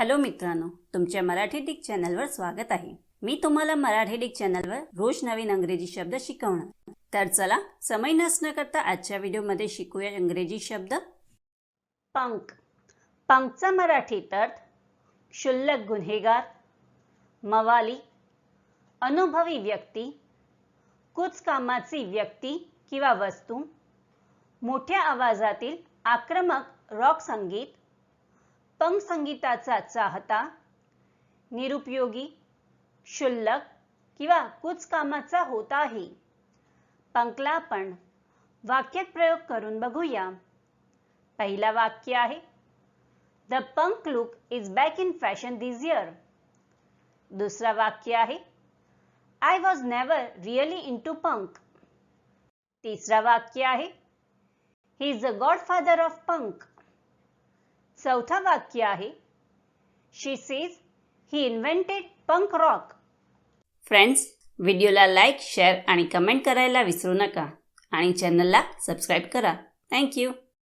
Hello मित्रांनो तुमच्या Marathi Dick चॅनलवर स्वागत आहे. मी तुम्हाला मराठी डिक चॅनलवर रोज नवीन अंग्रेजी शब्द शिकवणार. तर चला समय नसणं करता आजच्या व्हिडिओमध्ये शिकूया इंग्रजी शब्द. पंक पंकचा मराठीत अर्थ क्षुल्लक गुन्हेगार मवाली अनुभवी व्यक्ती कुचकामाची व्यक्ती किंवा वस्तू मोठ्या आवाजातील आक्रमक रॉक संगीत पंक संगीताचा चाहता निरुपयोगी क्षुल्लक किंवा कुच कामाचा होत आहे पंकला आपण वाक्यात प्रयोग करून बघूया. पहिला वाक्य आहे the punk look is back in fashion this year दुसरा वाक्य आहे I was never really into punk तिसरा वाक्य आहे he is the godfather of punk चौथा वाक्य आहे. She says he invented punk rock friends व्हिडिओला लाईक शेअर आणि कमेंट करायला विसरू नका. आणि चॅनलला सबस्क्राईब करा. थँक्यू